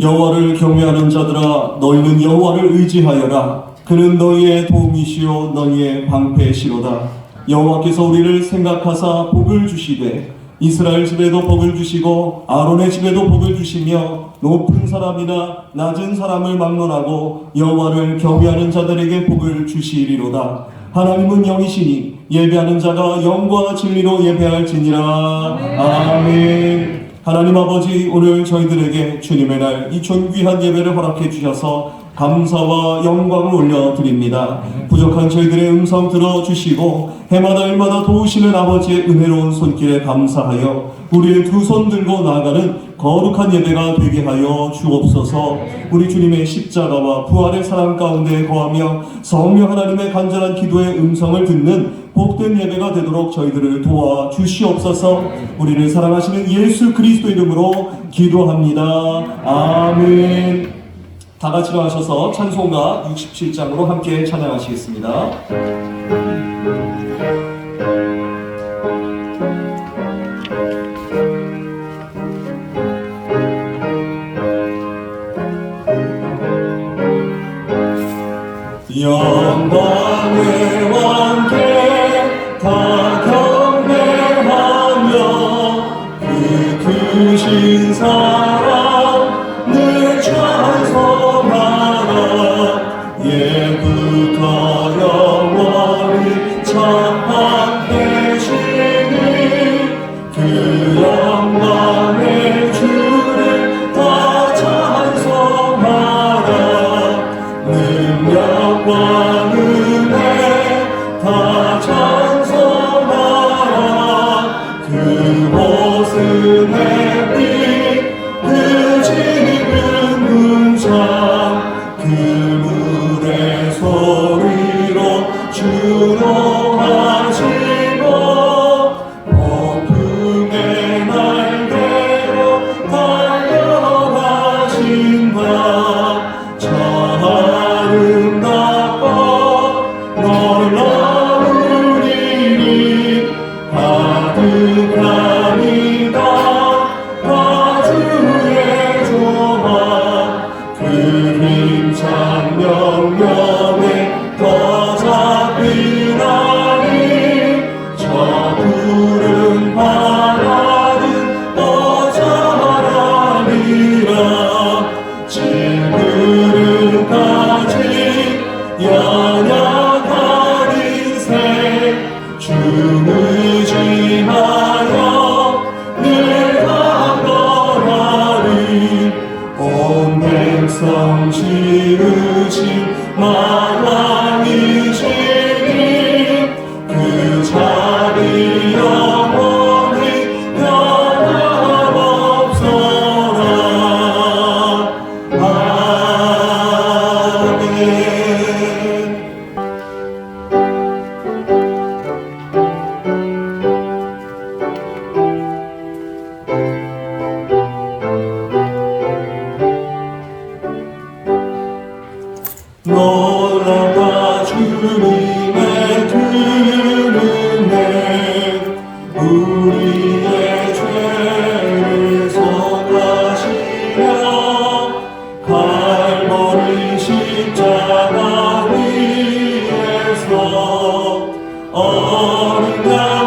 여호와를 경외하는 자들아 너희는 여호와를 의지하여라. 그는 너희의 도움이시요 너희의 방패시로다. 여호와께서 우리를 생각하사 복을 주시되 이스라엘 집에도 복을 주시고 아론의 집에도 복을 주시며 높은 사람이나 낮은 사람을 막론하고 여호와를 경외하는 자들에게 복을 주시리로다. 하나님은 영이시니 예배하는 자가 영과 진리로 예배할지니라. 아멘 하나님 아버지 오늘 저희들에게 주님의 날 이 존귀한 예배를 허락해 주셔서 감사와 영광을 올려드립니다. 부족한 저희들의 음성 들어주시고 해마다 일마다 도우시는 아버지의 은혜로운 손길에 감사하여 우리의 두 손 들고 나아가는 거룩한 예배가 되게 하여 주옵소서 우리 주님의 십자가와 부활의 사랑 가운데 거하며 성령 하나님의 간절한 기도의 음성을 듣는 복된 예배가 되도록 저희들을 도와 주시옵소서 우리를 사랑하시는 예수 그리스도 이름으로 기도합니다. 아멘. 다 같이 일어나셔서 찬송가 67장으로 함께 찬양하시겠습니다. 영 크신 사랑 지으신 만 어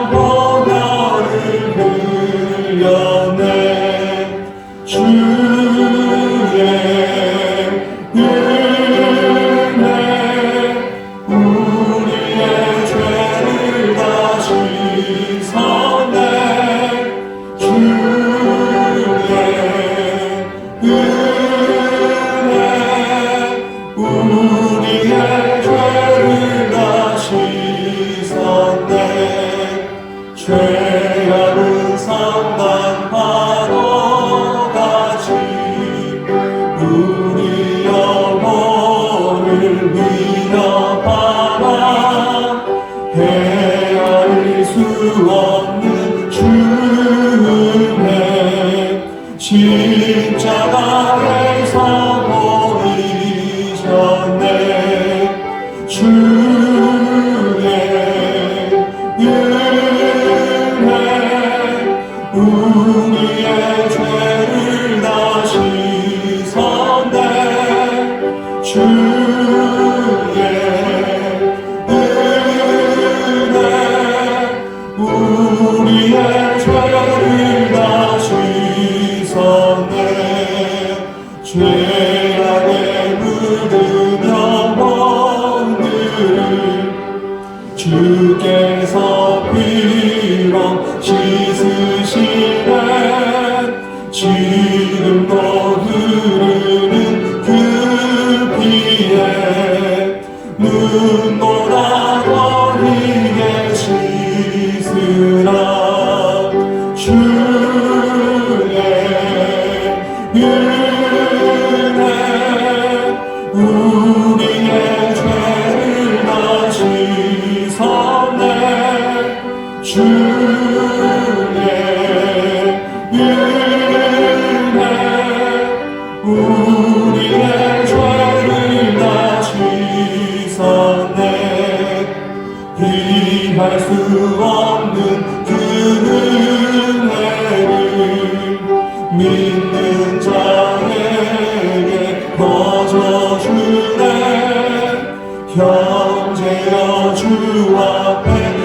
형제여 주 앞에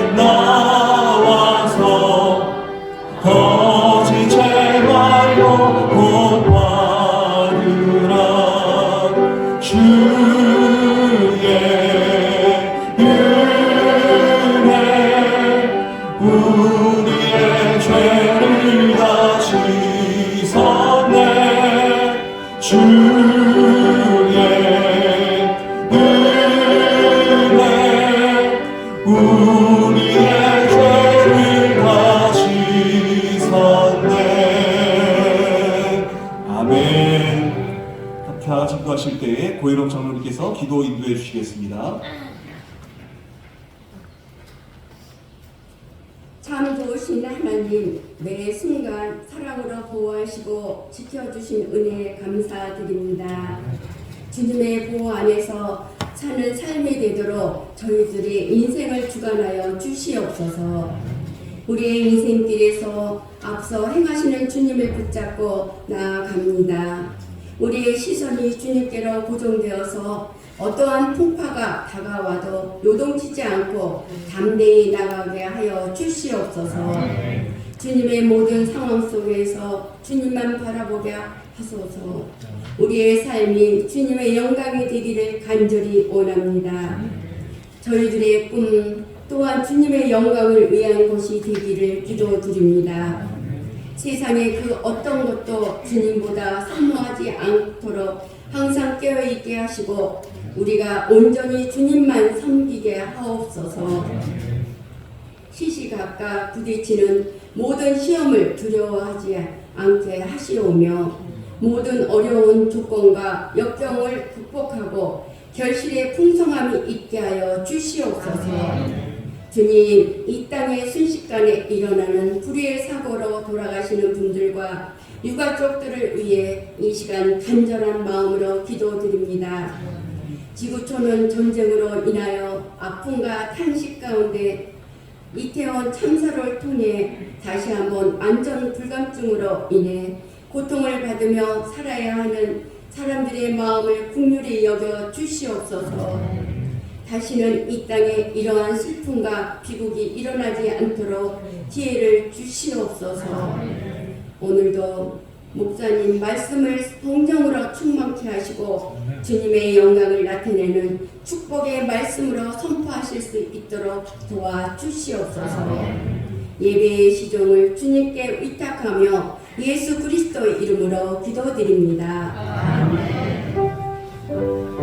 고혜록 장로님께서 기도 인도해 주시겠습니다 참 좋으신 하나님, 매 순간 사랑으로 보호하시고 지켜주신 은혜에 감사드립니다. 주님의 보호 안에서 사는 삶이 되도록 저희들이 인생을 주관하여 주시옵소서. 우리의 인생길에서 앞서 행하시는 주님을 붙잡고 나아갑니다. 우리의 시선이 주님께로 고정되어서 어떠한 풍파가 다가와도 요동치지 않고 담대히 나가게 하여 주시옵소서. 주님의 모든 상황 속에서 주님만 바라보게 하소서. 우리의 삶이 주님의 영광이 되기를 간절히 원합니다. 저희들의 꿈 또한 주님의 영광을 위한 것이 되기를 기도드립니다. 세상의 그 어떤 것도 주님보다 사모하지 않도록 항상 깨어있게 하시고 우리가 온전히 주님만 섬기게 하옵소서. 시시각각 부딪히는 모든 시험을 두려워하지 않게 하시오며 모든 어려운 조건과 역경을 극복하고 결실의 풍성함이 있게 하여 주시옵소서. 주님, 이 땅에 순식간에 일어나는 불의의 사고로 돌아가시는 분들과 유가족들을 위해 이 시간 간절한 마음으로 기도드립니다. 지구촌은 전쟁으로 인하여 아픔과 탄식 가운데 이태원 참사를 통해 다시 한번 안전 불감증으로 인해 고통을 받으며 살아야 하는 사람들의 마음을 국률이 여겨 주시옵소서. 다시는 이 땅에 이러한 슬픔과 비극이 일어나지 않도록 기회를 주시옵소서. 오늘도 목사님 말씀을 성령으로 충만케 하시고 주님의 영광을 나타내는 축복의 말씀으로 선포하실 수 있도록 도와주시옵소서. 예배의 시종을 주님께 위탁하며 예수 그리스도의 이름으로 기도드립니다. 아멘.